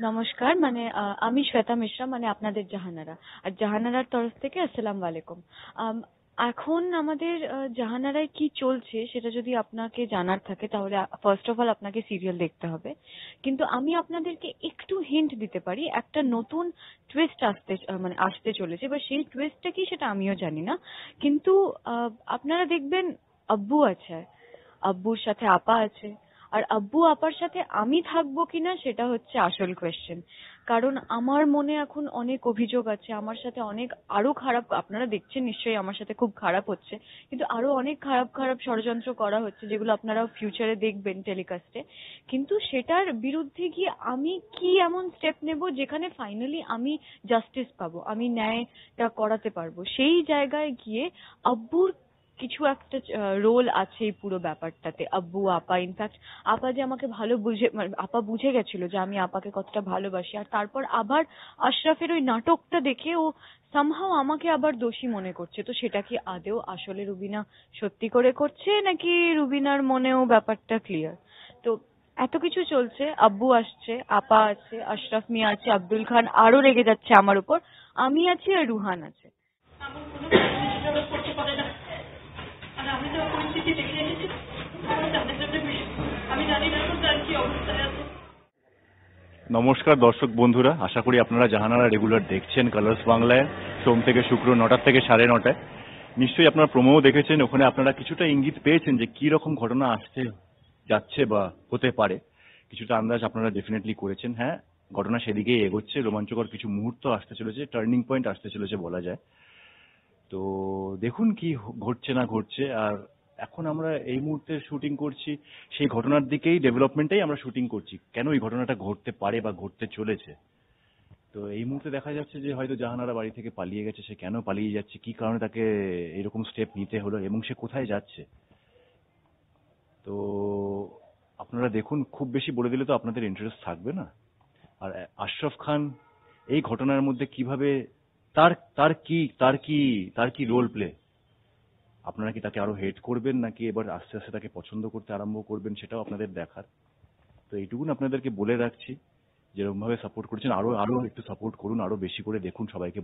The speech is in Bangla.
নমস্কার মানে আমি শ্বেতা মিশ্রা মানে আপনাদের জাহানারা। আর জাহানারার তরফ থেকে আসসালামু আলাইকুম। এখন আমাদের জাহানারায় কি চলছে সেটা যদি আপনাকে জানার থাকে, তাহলে ফার্স্ট অফ অল আপনাকে সিরিয়াল দেখতে হবে। কিন্তু আমি আপনাদেরকে একটু হিন্ট দিতে পারি, একটা নতুন টুইস্ট আসতে মানে আসতে চলেছে এবার সেই টুইস্টটা কি সেটা আমিও জানি না। কিন্তু আপনারা দেখবেন আব্বু আছে। আব্বুর সাথে আপা আছে। আর আব্বু আপার সাথে আমি থাকব কিনা সেটা হচ্ছে আসল কোয়েশ্চেন কারণ আমার মনে এখন অনেক অভিযোগ আছে, আমার সাথে অনেক আরও খারাপ, আপনারা দেখছেন নিশ্চয়ই আমার সাথে খুব খারাপ হচ্ছে, কিন্তু আরও অনেক খারাপ খারাপ ষড়যন্ত্র করা হচ্ছে যেগুলো আপনারা ফিউচারে দেখবেন টেলিকাস্টে কিন্তু সেটার বিরুদ্ধে গিয়ে আমি কি এমন স্টেপ নেব যেখানে ফাইনালি আমি জাস্টিস পাবো, আমি ন্যায়টা করাতে পারব? সেই জায়গায় গিয়ে আব্বুর কিছু একটা রোল আছে এই পুরো ব্যাপারটাতে। আব্বু, আপা ইনফ্যাক্ট আপা যে আমাকে ভালো বুঝে মানে আপা বুঝে গেছিল যে আমি আপাকে কতটা ভালোবাসি। আর তারপর আবার আশরাফের ওই নাটকটা দেখে ও সামহাও আমাকে আবার দোষী মনে করছে। তো সেটা কি আদেও আসলে রুবিনা সত্যি করে করছে নাকি রুবিনার মনেও ব্যাপারটা ক্লিয়ার তো এত কিছু চলছে, আব্বু আসছে, আপা আছে, আশরাফ মিয়া আছে, আব্দুল খান আরও রেগে যাচ্ছে আমার উপর, আমি আছি আর রুহান আছে এমন কোনো পরিস্থিতি ওরা করতে পারে না আর আমি যা পরিস্থিতি দেখে এসেছি আমার তাদের জন্য ভীষণ- আমি জানি না এখন তার কি অবস্থায় আছে নমস্কার দর্শক বন্ধুরা, আশা করি আপনারা জাহানারা রেগুলার দেখছেন কালার্স বাংলায়। সোম থেকে শুক্র নটার থেকে সাড়ে নটায়। নিশ্চয়ই আপনারা প্রোমোও দেখেছেন, ওখানে আপনারা কিছুটা ইঙ্গিত পেয়েছেন যে কি রকম ঘটনা আসতে যাচ্ছে বা হতে পারে। কিছুটা আন্দাজ আপনারা ডেফিনেটলি করেছেন হ্যাঁ। ঘটনা সেদিকেই এগোচ্ছে, রোমাঞ্চকর কিছু মুহূর্ত আসতে চলেছে টার্নিং পয়েন্ট আসতে চলেছে বলা যায়। তো দেখুন কি ঘটছে না ঘটছে, আর এখন আমরা এই মুহূর্তে শুটিং করছি। সেই ঘটনার দিকেই ডেভেলপমেন্টেই আমরা শুটিং করছি। কেন এই ঘটনাটা ঘটতে পারে বা ঘটতে চলেছে? তো এই মুহূর্তে দেখা যাচ্ছে যে হয়তো জাহানারা বাড়ি থেকে পালিয়ে গেছে, সে কেন পালিয়ে যাচ্ছে, কি কারণে তাকে এরকম স্টেপ নিতে হলো এবং সে কোথায় যাচ্ছে? তো আপনারা দেখুন, খুব বেশি বলে দিলে তো আপনাদের ইন্টারেস্ট থাকবে না। আর আশরাফ খান এই ঘটনার মধ্যে কীভাবে, তার তার কি তার কি তার কি রোল প্লে আপনারা কি তাকে আরও হেড করবেন নাকি এবার আস্তে আস্তে তাকে পছন্দ করতে আরম্ভ করবেন সেটাও আপনাদের দেখার? তো এইটুকুন আপনাদেরকে বলে রাখছি। যেরকম ভাবে সাপোর্ট করছেন, আরও আরও একটু সাপোর্ট করুন, আরও বেশি করে দেখুন সবাইকে।